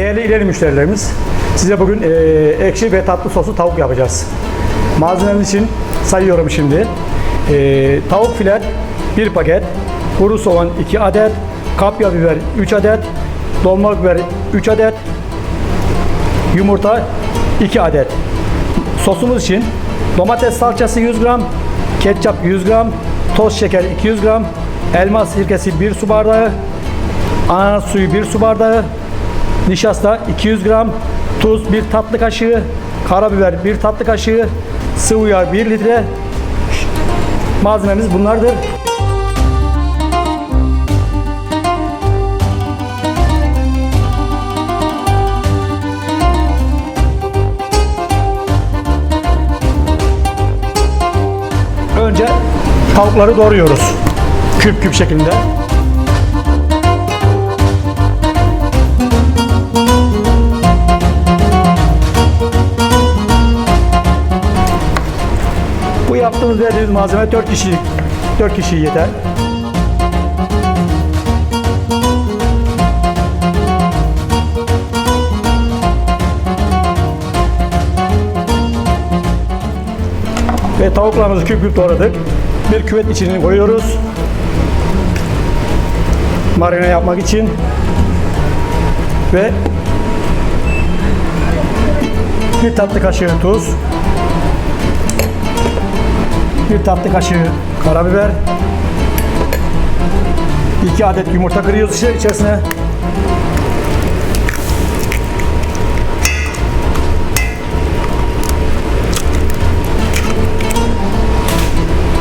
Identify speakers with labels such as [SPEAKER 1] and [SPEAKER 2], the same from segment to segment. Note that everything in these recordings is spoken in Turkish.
[SPEAKER 1] Değerli ileri müşterilerimiz, size bugün e, ekşi ve tatlı soslu tavuk yapacağız. Malzememiz için sayıyorum şimdi. E, tavuk filet 1 paket, kuru soğan 2 adet, kapya biber 3 adet, dolma biber 3 adet, yumurta 2 adet. Sosumuz için domates salçası 100 gram, ketçap 100 gram, toz şeker 200 gram, elma sirkesi 1 su bardağı, ananas suyu 1 su bardağı, nişasta 200 gram, tuz 1 tatlı kaşığı, karabiber 1 tatlı kaşığı, sıvı yağ 1 litre. Malzememiz bunlardır. Önce tavukları doğruyoruz. Küp küp şeklinde. Yaptığımız verdiğimiz malzeme 4 kişilik. 4 kişi yeter. Ve tavuklarımızı küp küp doğradık. Bir küvet içine koyuyoruz. Marine yapmak için. Ve bir tatlı kaşığı tuz. Bir tatlı kaşığı karabiber. 2 adet yumurta kırıyoruz içerisine.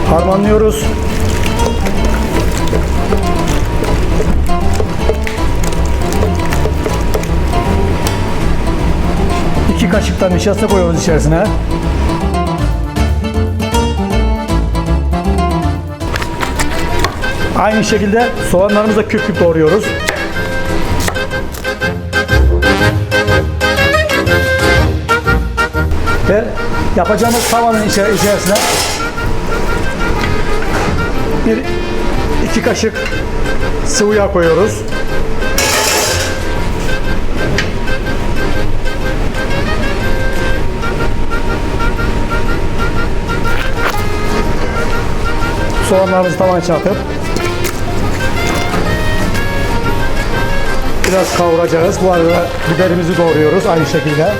[SPEAKER 1] Harmanlıyoruz. İki kaşık da nişasta koyuyoruz içerisine. Aynı şekilde soğanlarımızı da küp küp doğruyoruz. Ve yapacağımız tavanın içe- içerisine bir iki kaşık sıvı yağ koyuyoruz. Soğanlarımızı tavan içine atıp biraz kavuracağız. Bu arada biberimizi doğruyoruz aynı şekilde.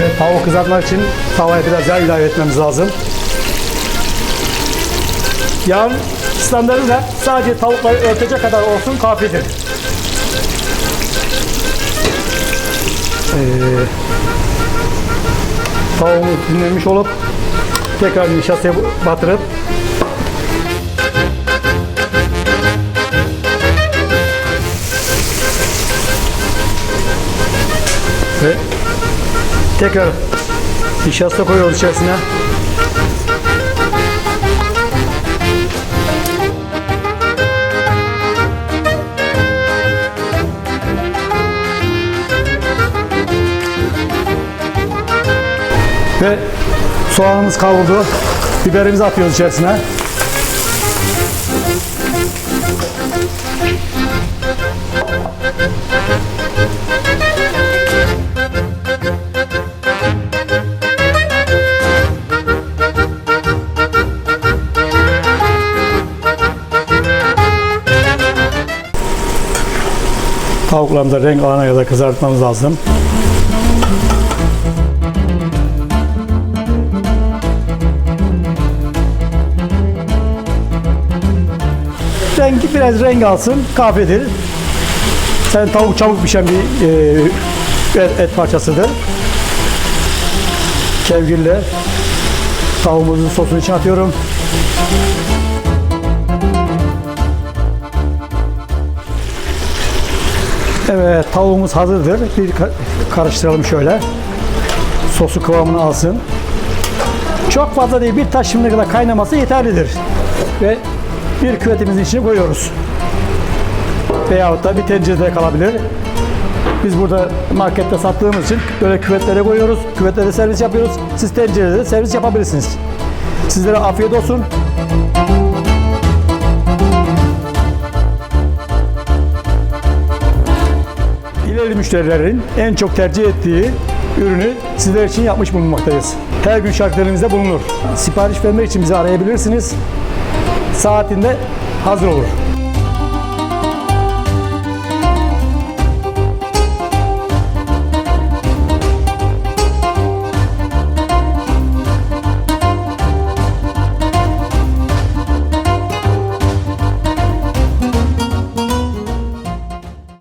[SPEAKER 1] Ve tavuk kızartmak için tavaya biraz yağ ilave etmemiz lazım. Yağın standartı da sadece tavukları örtecek kadar olsun kafidir. Ee, tavuğumuz dinlenmiş olup tekrar nişastaya batırıp ve tekrar nişasta koyuyoruz içerisine. Ve soğanımız kavruldu. Biberimizi atıyoruz içerisine. Tavuklarımıza renk alana kadar kızartmamız lazım. Rengi biraz renk alsın, kafidir. Sen tavuk çabuk pişen bir e, et, parçasıdır. Kevgirle tavuğumuzun sosunu içine atıyorum. Evet, tavuğumuz hazırdır. Bir ka- karıştıralım şöyle. Sosu kıvamını alsın. Çok fazla değil, bir taş şimdiye kadar kaynaması yeterlidir. Ve bir küvetimizin içine koyuyoruz. Veyahut da bir tencerede kalabilir. Biz burada markette sattığımız için böyle küvetlere koyuyoruz. Küvetlere servis yapıyoruz. Siz tencerede de servis yapabilirsiniz. Sizlere afiyet olsun. Müşterilerin en çok tercih ettiği ürünü sizler için yapmış bulunmaktayız. Her gün şartlarımızda bulunur. Sipariş vermek için bizi arayabilirsiniz. Saatinde hazır olur.